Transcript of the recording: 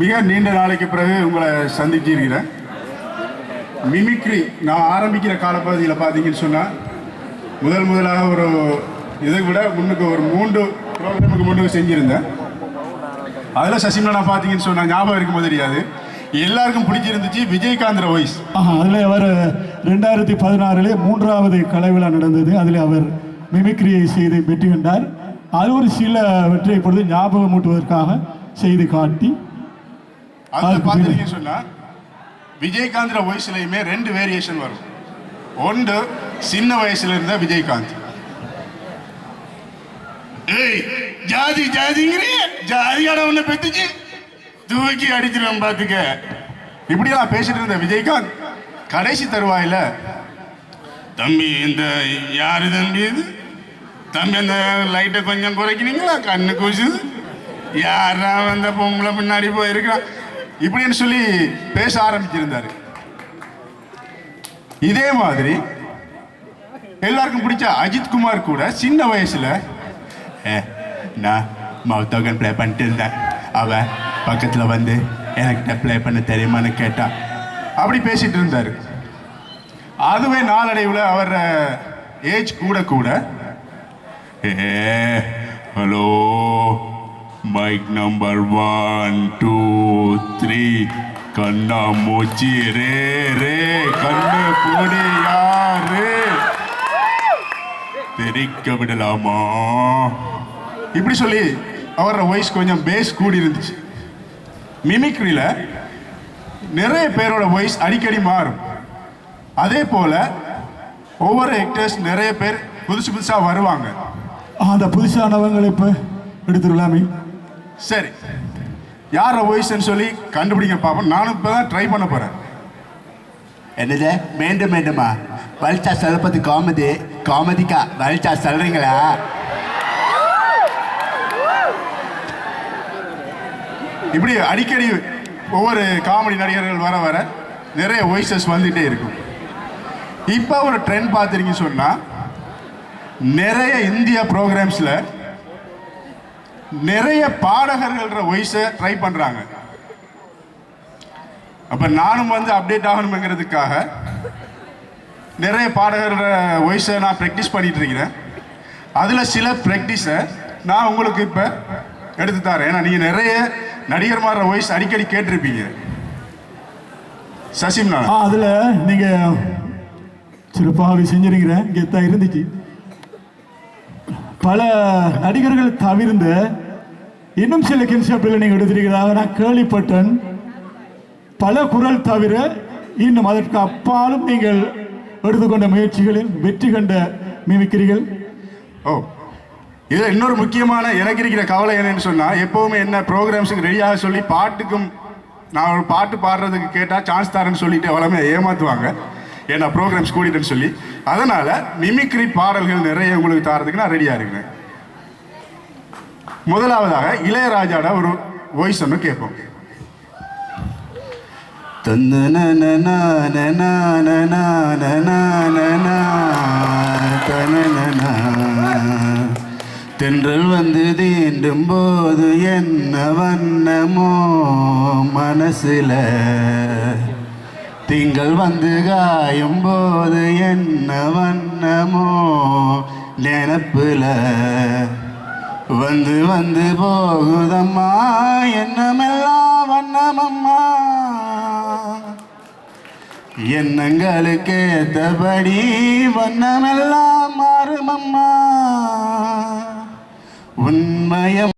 மிக நீண்ட நாளைக்கு பிறகு உங்களை சந்திச்சிருக்கிறேன் மிமிக்ரி நான் ஆரம்பிக்கிற காலப்பகுதியில் பார்த்தீங்கன்னு சொன்னால் முதல் முதலாக ஒரு இதை விட முன்னுக்கு ஒரு மூன்று ப்ரோக்ராமுக்கு முன்னுக்கு செஞ்சுருந்தேன். அதில் சசிமலா பார்த்தீங்கன்னு சொன்னால் ஞாபகம் இருக்கும் தெரியாது. எல்லாருக்கும் பிடிச்சிருந்துச்சு விஜயகாந்த் வாய்ஸ் அதில் அவர் ரெண்டாயிரத்தி பதினாறுலே மூன்றாவது கலை விழா நடந்தது. அதில் அவர் மிமிக்ரியை செய்து வெற்றி கண்டார் அது ஒரு சில வெற்றியை பொழுது ஞாபகம் ஊட்டுவதற்காக செய்து காட்டி அதில் பார்த்தீங்கன்னு சொன்னால் விஜயகாந்த் வாய்ஸ்லையுமே ரெண்டு வேரியேஷன் வரும். ஒன்று சின்ன வயசுல இருந்த விஜயகாந்த். ஏய் ஜாதி ஜாதிங்கிறிய ஜாதியான உன்னை பெத்துச்சு. தூக்கி அடிச்சிருவேன் பார்த்துக்க இப்படியெல்லாம் பேசிட்டு இருந்த விஜயகாந்த். கடைசி தருவாயில தம்பி இந்த யாரு தம்பி இது? தம்பி அந்த லைட்டை கொஞ்சம் குறைக்கிறீங்களா? கண்ணு கூசுது. யாரா வந்த பொம்பளை பின்னாடி போயிருக்கான் இப்படின்னு சொல்லி பேச ஆரம்பிச்சிருந்தாரு. இதே மாதிரி எல்லாருக்கும் பிடிச்ச அஜித் குமார் கூட சின்ன வயசுல "ஏ, நான் மௌத்தகன் ப்ளே பண்ணிட்டு இருந்தேன். அவன் பக்கத்துல வந்து எனக்கு ப்ளே பண்ண தெரியுமான்னு கேட்டா அப்படி பேசிட்டு இருந்தார். அதுவே நாளடைவில் அவர் ஏஜ் கூட கூட ஏ hello mic number one two three கண்ணா மூச்சி ரே ரே. கண்ணு போடி யாரு தெரிக்க விடலாமா? இப்படி சொல்லி அவரோட வாய்ஸ் கொஞ்சம் பேஸ் கூடி இருந்துச்சு. மிமிக்ரியில் நிறைய பேரோட வாய்ஸ் அடிக்கடி மாறும். அதே போல ஒவ்வொரு ஆக்டர்ஸ் நிறைய பேர் புதுசு புதுசாக வருவாங்க. அந்த புதுசானவங்களை இப்போ எடுத்துடலாமே. சரி. யார வாய்ஸ்ன்னு சொல்லி கண்டுபிடிங்க பார்ப்போம் நானும் இப்போ தான் ட்ரை பண்ண போகிறேன் என்னது? மீண்டும் மீண்டுமா? வலிச்சா செலப்பது காமெடி காமெடிக்கா வலிச்சா செல்றீங்களா? இப்படி அடிக்கடி ஒவ்வொரு காமெடி நடிகர்கள் வர வர நிறைய வாய்ஸஸ் வந்துகிட்டே இருக்கும். இப்போ ஒரு ட்ரெண்ட் பார்த்துருக்கீங்க சொன்னால் நிறைய இந்தியா ப்ரோக்ராம்ஸில் நிறைய பாடகர்கள்ன்ற வயசை ட்ரை பண்ணுறாங்க அப்போ நானும் வந்து அப்டேட் ஆகணுங்கிறதுக்காக நிறைய பாடகர்கள வயசை நான் ப்ராக்டிஸ் பண்ணிட்டு இருக்கிறேன். அதில் சில ப்ராக்டிஸை நான் உங்களுக்கு இப்போ எடுத்து தரேன். ஏன்னா நீங்கள் நிறைய நடிகர்மார வாய்ஸ் அடிக்கடி கேட்டிருப்பீங்க. சசிம்னா அதில் நீங்கள் சிறப்பாக செஞ்சிருக்கிறேன். இங்கே தான் இருந்துச்சு. பல நடிகர்கள் தவிர்ந்து இன்னும் சில கின்செப்டில் நீங்கள் எடுத்திருக்கிறதாக நான் கேள்விப்பட்டேன். பல குரல் தவிர இன்னும் அதற்கு அப்பாலும் நீங்கள் எடுத்துக்கொண்ட முயற்சிகளில் வெற்றி கண்ட மிமிக்கிறீர்கள். ஓ இதில் இன்னொரு முக்கியமான எனக்கு இருக்கிற கவலை என்னன்னு சொன்னால் எப்போவுமே என்ன ப்ரோக்ராம்ஸுக்கு ரெடியாக சொல்லி பாட்டுக்கும் நான் ஒரு பாட்டு பாடுறதுக்கு கேட்டால் சான்ஸ் தரேன்னு சொல்லிட்டு வளமையை ஏமாற்றுவாங்க ஏன்னா ப்ரோக்ராம்ஸ் கூட்டிட்டேன்னு சொல்லி. அதனால் மிமிக்ரி பாடல்கள் நிறைய உங்களுக்கு தாரதுக்கு நான் ரெடியாக இருக்கிறேன். முதலாவதாக இளையராஜாட ஒரு வாய்ஸ் ஒன்று கேட்போம். தென்றல் வந்து தீண்டும் போது என்ன வண்ணமோ மனசில். திங்கள் வந்து காயும் போது என்ன வண்ணமோ நினப்புல. வந்து வந்து போகுதம்மா என்னமெல்லாம் வண்ணமம்மா. எண்ணங்களுக்கு ஏத்தபடி வண்ணமெல்லாம் மாறுமம்மா. உண்மயம்